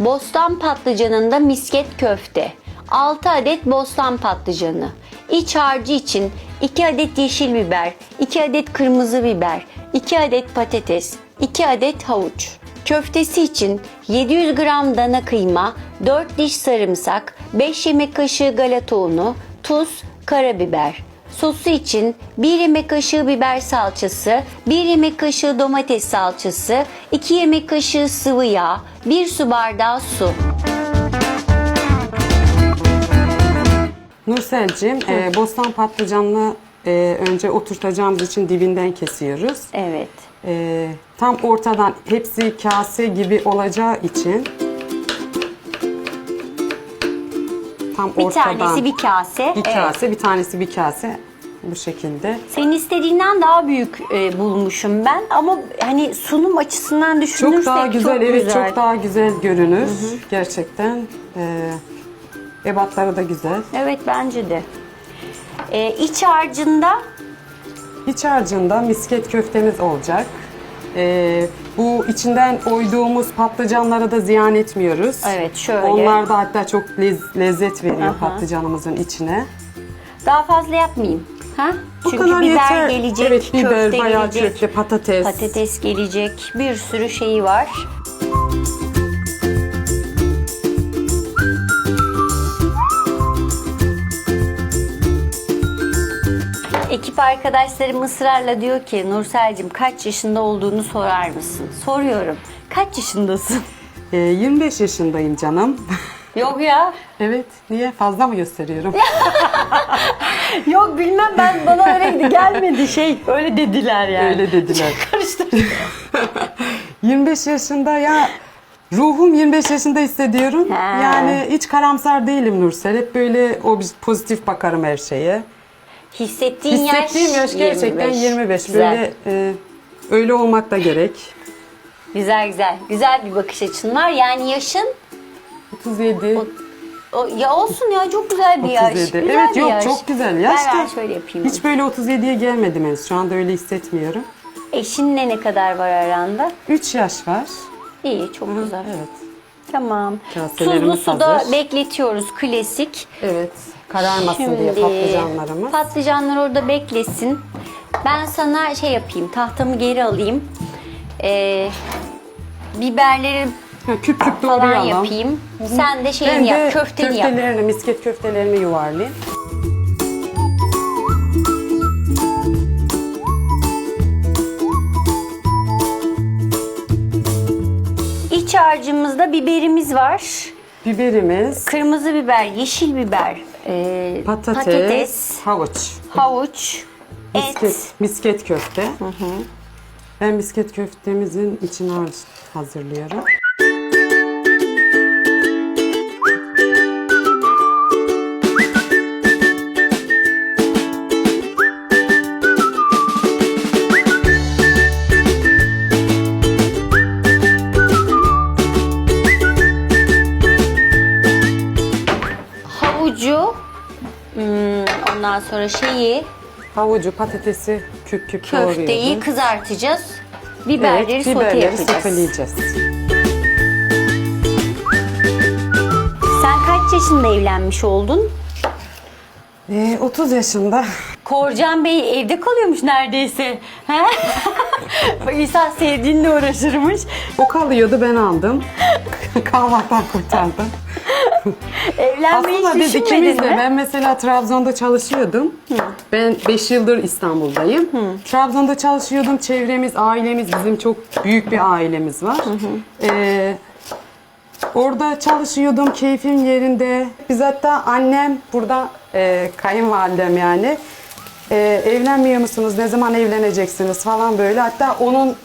Bostan patlıcanında misket köfte. 6 adet bostan patlıcanı. İç harcı için 2 adet yeşil biber, 2 adet kırmızı biber, 2 adet patates, 2 adet havuç. Köftesi için 700 gram dana kıyma, 4 diş sarımsak, 5 yemek kaşığı galeta unu, tuz, karabiber. Sosu için 1 yemek kaşığı biber salçası, 1 yemek kaşığı domates salçası, 2 yemek kaşığı sıvı yağ, 1 su bardağı su. Nursel'cim, e, bostan patlıcanını e, önce oturtacağımız için dibinden kesiyoruz. Evet. E, tam ortadan hepsi kase gibi olacağı için tam Bir ortadan tanesi bir kase. bir kase, bir tanesi bir kase bu şekilde. Senin istediğinden daha büyük e, bulmuşum ben ama hani sunum açısından düşünürsek Çok daha güzel, çok evet çok daha güzel görünür. Gerçekten e, ebatları da güzel. Evet bence de. E, iç harcında İç harcında misket köftemiz olacak. Ee, bu içinden oyduğumuz patlıcanları da ziyan etmiyoruz. Evet, şöyle. Onlar da hatta çok lez- lezzet veriyor Aha. patlıcanımızın içine. daha fazla yapmayayım. Ha? Bu Çünkü kadar biber yeter. gelecek, evet, biber, köfte bayağı gelecek, köfte, patates. patates gelecek, bir sürü şeyi var. Ekip arkadaşlarım ısrarla diyor ki Nursel'cim kaç yaşında olduğunu sorar mısın? Soruyorum. Kaç yaşındasın? Ee, 25 yaşındayım canım. Yok ya. evet, niye? Fazla mı gösteriyorum? Yok bilmem ben bana öyle gelmedi şey. Öyle dediler yani. Öyle dediler. Karıştır. 25 yaşında ya ruhum 25 yaşında hissediyorum. Ha. Yani hiç karamsar değilim Nursel. Hep böyle o pozitif bakarım her şeye. Hissettiğin yaş, Hissettiğim yaş gerçekten 25. Güzel. Böyle e, öyle olmak da gerek. Güzel güzel. Güzel bir bakış açın var. Yani yaşın 37. o, ya olsun ya çok güzel bir yaş. 37. Güzel Evet bir yok yaş. çok güzel yaş Ver, da ver şöyle yapayım. Hiç böyle 37'ye gelmedim henüz. Şu anda öyle hissetmiyorum. Eşinle ne kadar var aranda? 3 yaş var. İyi çok güzel. Evet. Tamam. Tuzlu suda hazır. bekletiyoruz klasik. Evet. Kararmasın diye patlıcanlarımız. Patlıcanlar orada beklesin. Ben sana şey yapayım, tahtamı geri alayım. Ee, biberleri Ha, küp küp falan doğrayalım. yapayım. Sen de şeyini Ben yap, de köfteni yap. köftelerini, misket köftelerini yuvarlayayım. İç harcımızda biberimiz var. Biberimiz, Kırmızı biber, yeşil biber, e, patates, patates, havuç, havuç, et. misket, misket köfte. Ben misket köftemizin içine harç hazırlıyorum. Sonra şeyi, Havucu, patatesi küp küp köfteyi doğruyorum. kızartacağız. Biberleri evet, sote biberleri yapacağız. soteleyeceğiz. Sen kaç yaşında evlenmiş oldun? Ee, 30 yaşında. Korcan Bey evde kalıyormuş neredeyse. He? Bak İsa sevdiğinle uğraşırmış. O kalıyordu ben aldım. Kahvaltıdan kurtardım. Evlenmeyi Aslında biz ikimiz de mi? ben mesela Trabzon'da çalışıyordum. Ben 5 yıldır İstanbul'dayım. Trabzon'da çalışıyordum. Çevremiz, ailemiz bizim çok büyük bir ailemiz var. Ee, orada çalışıyordum. Keyfim yerinde. Biz hatta annem burada e, kayınvalidem yani. e, evlenmiyor musunuz? Ne zaman evleneceksiniz falan böyle. Hatta onun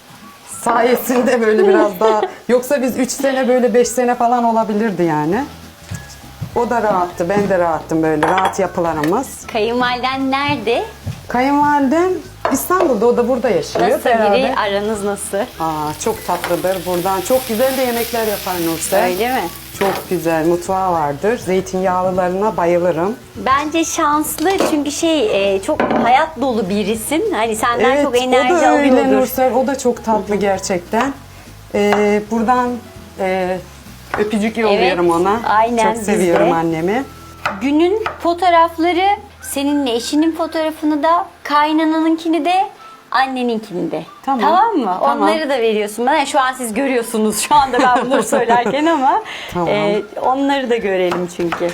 sayesinde böyle biraz daha yoksa biz 3 sene böyle 5 sene falan olabilirdi yani. O da rahattı, ben de rahattım böyle rahat yapılarımız. Kayınvaliden nerede? Kayınvalidem İstanbul'da, o da burada yaşıyor. Nasıl beraber. biri? Aranız nasıl? Aa, çok tatlıdır buradan. Çok güzel de yemekler yapar Nursel. Öyle mi? Çok güzel, mutfağı vardır. Zeytinyağlılarına bayılırım. Bence şanslı çünkü şey e, çok hayat dolu birisin. Hani senden çok enerji o da öyle alıyordur. Nursel, o da çok tatlı gerçekten. Ee, buradan e, Öpücük yolluyorum Evet, ona. aynen Çok biz seviyorum de. annemi. Günün fotoğrafları seninle eşinin fotoğrafını da kaynananınkini de anneninkini de. Tamam. mı? Tamam. Onları da veriyorsun bana. Şu an siz görüyorsunuz şu anda ben bunları söylerken ama Tamam. e, onları da görelim çünkü.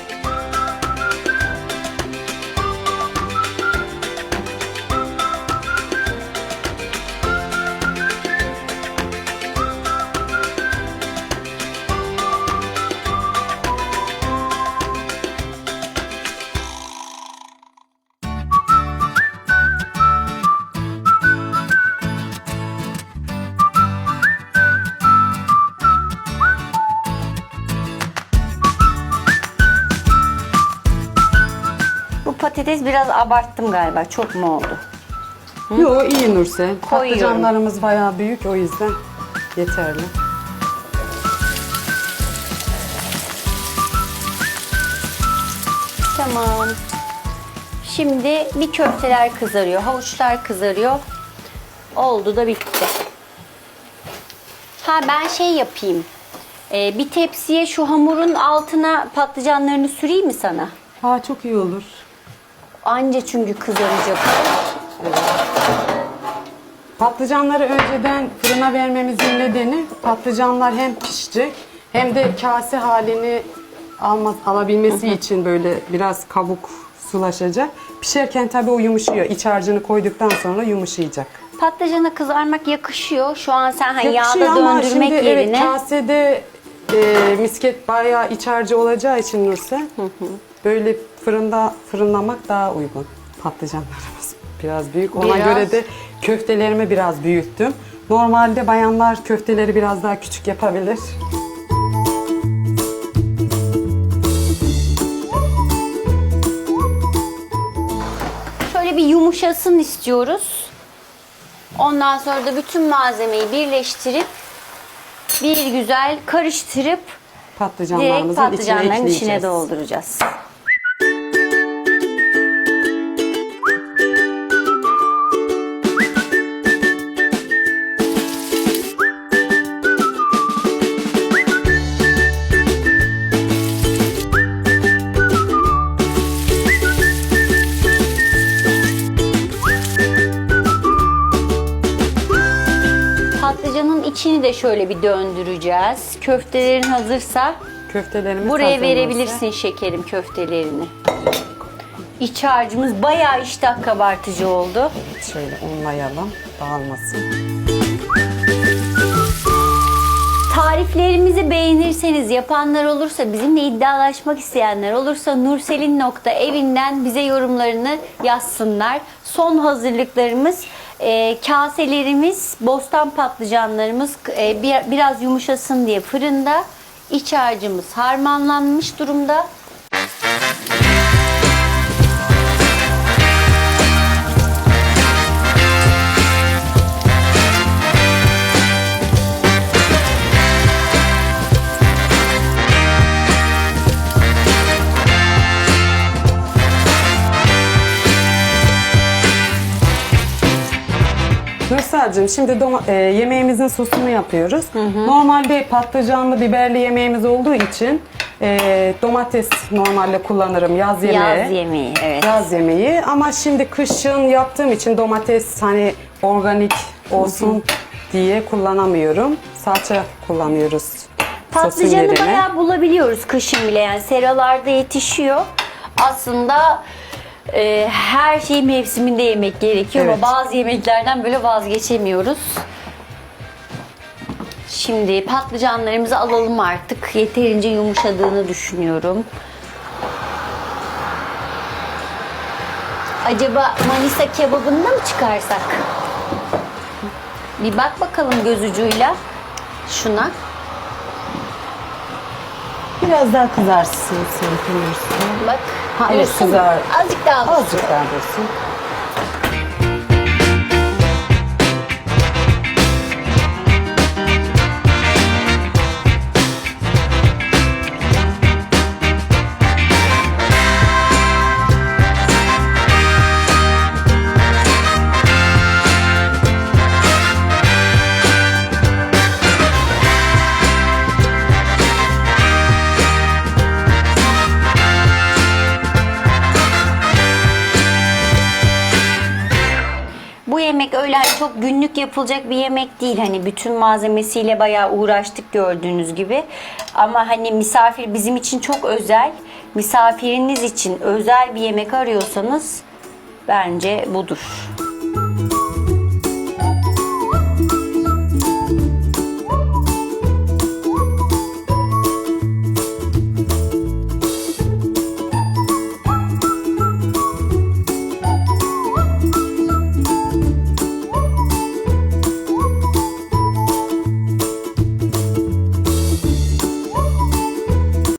Patates biraz abarttım galiba. Çok mu oldu? Yo iyi Nurse. Koyuyorum. Patlıcanlarımız bayağı büyük o yüzden yeterli. Tamam. Şimdi bir köfteler kızarıyor, havuçlar kızarıyor. Oldu da bitti. Ha ben şey yapayım. Ee, bir tepsiye şu hamurun altına patlıcanlarını süreyim mi sana? Ha çok iyi olur. Anca çünkü kızaracak. Patlıcanları önceden fırına vermemizin nedeni patlıcanlar hem pişecek hem de kase halini alma, alabilmesi için böyle biraz kabuk sulaşacak. Pişerken tabii o yumuşuyor. İç harcını koyduktan sonra yumuşayacak. Patlıcana kızarmak yakışıyor. Şu an sen hani Yakışıyor yağda ama döndürmek şimdi yerine evet kasede e, misket bayağı iç harcı olacağı için Nurse böyle fırında fırınlamak daha uygun. Patlıcanlarımız biraz büyük. Ona Biraz. göre de köftelerimi biraz büyüttüm. Normalde bayanlar köfteleri biraz daha küçük yapabilir. Şöyle bir yumuşasın istiyoruz. Ondan sonra da bütün malzemeyi birleştirip bir güzel karıştırıp direkt Patlıcanlarımızın içine patlıcanların içine ekleyeceğiz. dolduracağız. De şöyle bir döndüreceğiz. Köftelerin hazırsa Köftelerimiz Buraya hazır verebilirsin şekerim köftelerini. İç harcımız bayağı iştah kabartıcı oldu. Şöyle unlayalım dağılmasın. Tariflerimizi beğenirseniz yapanlar olursa bizimle iddialaşmak isteyenler olursa nurselin.evinden bize yorumlarını yazsınlar. Son hazırlıklarımız e, kaselerimiz, bostan patlıcanlarımız e, bir- biraz yumuşasın diye fırında. İç harcımız harmanlanmış durumda. Nursel'cim şimdi doma- e, yemeğimizin sosunu yapıyoruz. Normalde patlıcanlı biberli yemeğimiz olduğu için e, domates normalde kullanırım yaz yemeği. Yaz yemeği evet. Yaz yemeği ama şimdi kışın yaptığım için domates hani organik olsun diye kullanamıyorum. Salça kullanıyoruz. Patlıcanı bayağı bulabiliyoruz kışın bile yani seralarda yetişiyor. Aslında e, her şeyi mevsiminde yemek gerekiyor Evet. ama bazı yemeklerden böyle vazgeçemiyoruz. Şimdi patlıcanlarımızı alalım artık. Yeterince yumuşadığını düşünüyorum. Acaba Manisa kebabında mı çıkarsak? Bir bak bakalım göz ucuyla şuna. Biraz daha kızarsın. Bak. Ha, evet, kızar. Azıcık daha dursun. Azıcık daha dursun. Öyle hani çok günlük yapılacak bir yemek değil. Hani bütün malzemesiyle bayağı uğraştık gördüğünüz gibi. Ama hani misafir bizim için çok özel. Misafiriniz için özel bir yemek arıyorsanız bence budur.